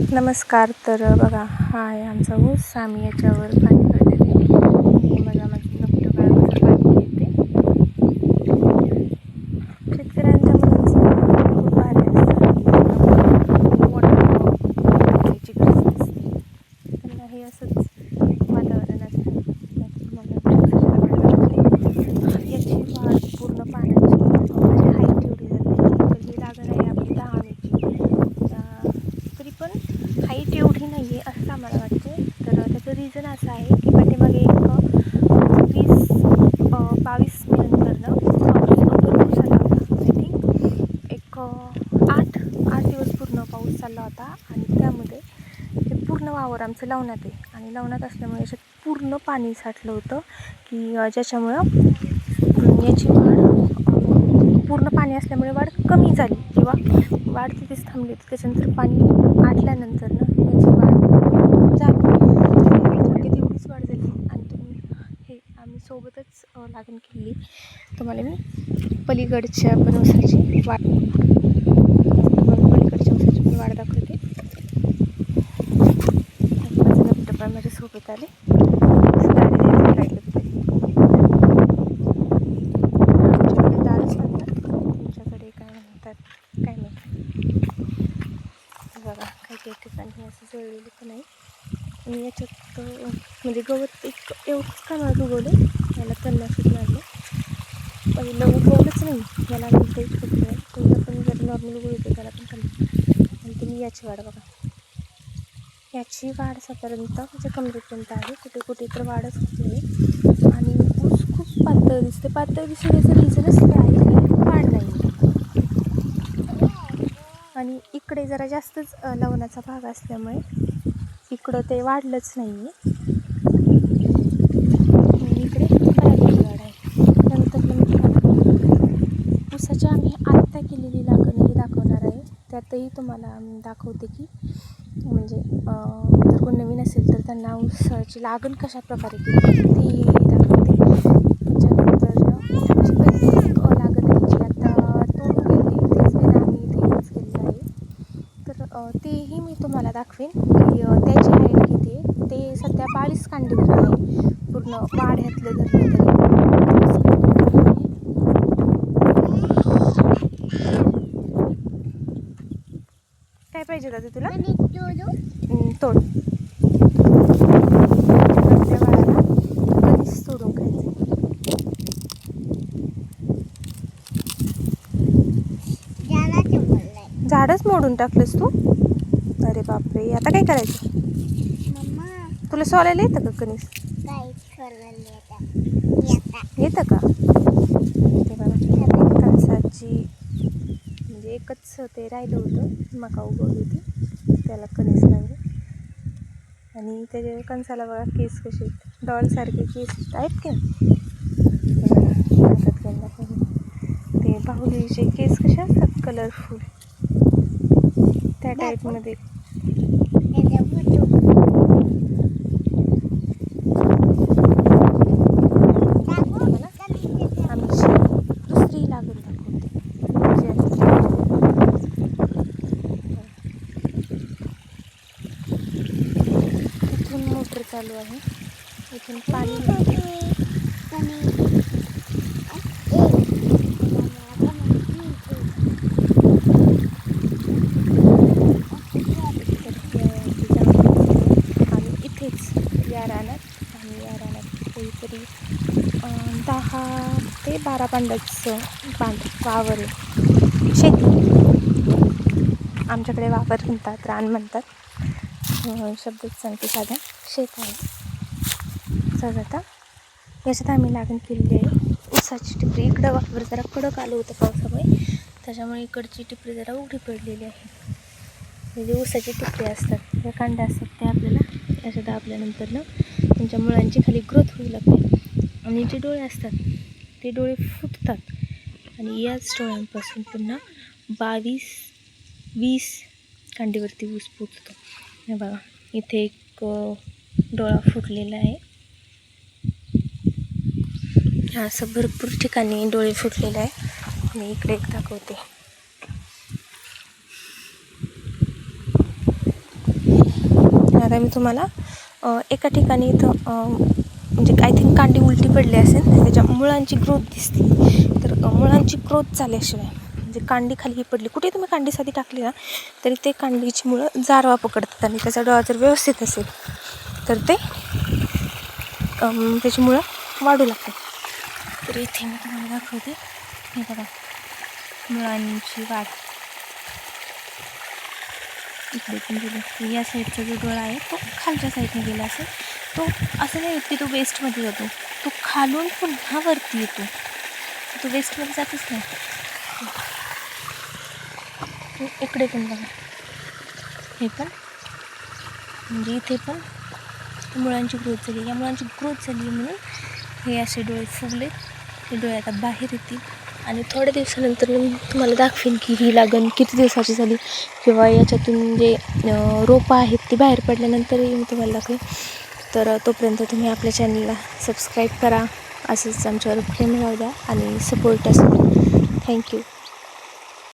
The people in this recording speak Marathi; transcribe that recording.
नमस्कार तर बघा हा आहे आमचा ऊस. आम्ही याच्यावर पाणी भरलेलं आहे हे बघा माझं नकटं काळाचं पाणी येते शेतकऱ्यांच्या मुलांचं खूप भारी असतं मोठं टाकायची गरज नसते त्यांना हे असंच वातावरण असतं यात तुम्हाला दाखवते. याची वाढ पूर्ण पाण्याची माझी हाईट एवढी झाली तर ही लागण आहे आपली दहा मिनिटची अं, तरी पण हाईट एवढी नाही आहे असं आम्हाला वाटते तर त्याचं रिझन असं आहे की पाठीमागे एक अं, वीस अं, बावीस नंतरनं पाऊस भरपूर झाला होता आय थिंक एक अं, आठ आठ दिवस पूर्ण पाऊस चालला होता आणि त्यामध्ये ते पूर्ण वावर आमचं लावण्यात आहे. आणि लावण्यात असल्यामुळे याच्यात पूर्ण पाणी साठलं होतं की ज्याच्यामुळं याची वाढ पूर्ण पाणी असल्यामुळे वाढ कमी झाली. किंवा वाढ तिथेच थांबली होती. त्याच्यानंतर पाणी आटल्यानंतर ना याची वाढ झाली. थोडी एवढीच वाढ झाली. आणि तुम्ही हे आम्ही सोबतच लागण केली. तुम्हाला मी पलीकडच्या पण वाट वाढ तुम्हाला पलीकडच्या उसाची पण वाढ दाखवते माझं लॅपटॉप आहे माझ्या सोबत आले गाडी द्यायचं राहिलं तिथे आमच्याकडे दालच म्हणतात तुमच्याकडे काय म्हणतात काय माहिती बघा काही काही ठिकाणी असं जळलेलं पण आहे आणि म्हणजे गवत एक एवढंच कामात उगवलं याला तणनाशक लागलं. पहिलं उगवलंच नाही. याला आम्ही काहीच करतो नाही. पण जर नॉर्मल उगवतो त्याला पण चालतं आणि तुम्ही याची वाढ बघा. याची वाढ साधारणतः म्हणजे कमरेपर्यंत आहे. कुठे कुठे तर वाढच होते. आणि ऊस खूप पातळ दिसते. पातळ दिसण्याचं रिझनच काय आहे? वाढ नाही. आणि इकडे जरा जास्तच लवणाचा भाग असल्यामुळे इकडं ते वाढलंच नाही आहे इकडे बऱ्यापैकी वाढ आहे. नंतर मग मी ऊसाच्या आम्ही आत्ता केलेली लागण ही दाखवणार आहे. त्यातही तुम्हाला आम्ही दाखवते की म्हणजे जर कोण नवीन असेल तर त्यांना ऊसाची लागण कशा प्रकारे केली ती दाखवते. त्याच्यानंतर लागण आहे जी आता तोडून गेली तेच वेळ आम्ही ते यूज केलेलं आहे. तर तेही मी तुम्हाला दाखवेन. त्याची हाईट किती ते सध्या बावीस कांडीवर आहे. पूर्ण वाढ्यातलं धरलं तरी. काय पाहिजे दादा तुला? तोड? खायचं झाडच मोडून टाकलंस तू? अरे बापरे आता काय करायचं? तुला सोलायला येतं का कणीस येतं का? ते बघा कणसाची म्हणजे एकच ते राहिलं होतं मका उगवली होती. त्याला कणीस लागले आणि त्याच्या कणसाला बघा केस कसे आहेत. डॉलसारखे केस आहेत. का. ते बाहुलीचे केस कसे असतात? कलरफुल त्या टाईपमध्ये आमची दुसरी लागण दाखवते इथून मोटर चालू आहे. इथून पाणी तर ते आणि इथेच या रानात आणि या रानात काहीतरी दहा ते बारा पांडाचं बांध वावर शेती. आमच्याकडे वावर म्हणतात रान म्हणतात. हो, हो, शब्दच सांगते साधा. शेत आहे. असं आता. याच्यात आम्ही लागण केलेली आहे. ऊसाची टिपरी. इकडं वावर जरा कडक आलं होतं पावसामुळे. त्याच्यामुळे इकडची टिपरी जरा उघडी पडलेली आहे. म्हणजे ऊसाची टिपरी असतात. ज्या कांड्या असतात त्या आपल्याला. अशा दाबल्यानंतर ना त्यांच्या मुळांची खाली ग्रोथ होऊ लागते. आणि जे डोळे असतात ते डोळे फुटतात. आणि याच डोळ्यांपासून पुन्हा बावीस वीस कांडीवरती ऊस पोचतो. हे बघा इथे एक डोळा फुटलेला आहे. असं भरपूर ठिकाणी डोळे फुटलेले आहे. मी इकडे एक दाखवते. आता मी तुम्हाला एका ठिकाणी इथं म्हणजे आय थिंक कांडी उलटी पडली असेल त्याच्या मुळांची ग्रोथ दिसते. तर मुळांची ग्रोथ झाल्याशिवाय म्हणजे कांडी खाली ही पडली. कुठे तुम्ही कांडी साधी टाकली ना तरी ते कांडीची मुळं जारवा पकडतात आणि त्याचा डोळा जर व्यवस्थित असेल तर ते त्याची मुळं वाढू लागतात. तर इथे मी तुम्हाला दाखवते. हे बघा मुळांची वाढ. इकडे पण गेली. या साईडचा जो डोळा आहे तो खालच्या साईडने गेला असेल. तो असं नाही की तो वेस्टमध्ये जातो. तो खालून पुन्हा वरती येतो. तो वेस्टमध्ये जातच नाही. इकडे पण बघा. हे पण. म्हणजे इथे पण मुळांची ग्रोथ झाली. या मुळांची ग्रोथ झाली म्हणून हे असे डोळे फुगले हे डोळे आता बाहेर येतील. आणि थोड्या दिवसानंतर मी तुम्हाला दाखवेन की ही लागण किती दिवसाची झाली किंवा याच्यातून जे रोपं आहेत ती बाहेर पडल्यानंतरही मी तुम्हाला दाखवेन. तर तोपर्यंत तुम्ही आपल्या चॅनलला सबस्क्राईब करा. असंच आमच्यावर प्रेम राहू द्या आणि सपोर्ट असेल थँक्यू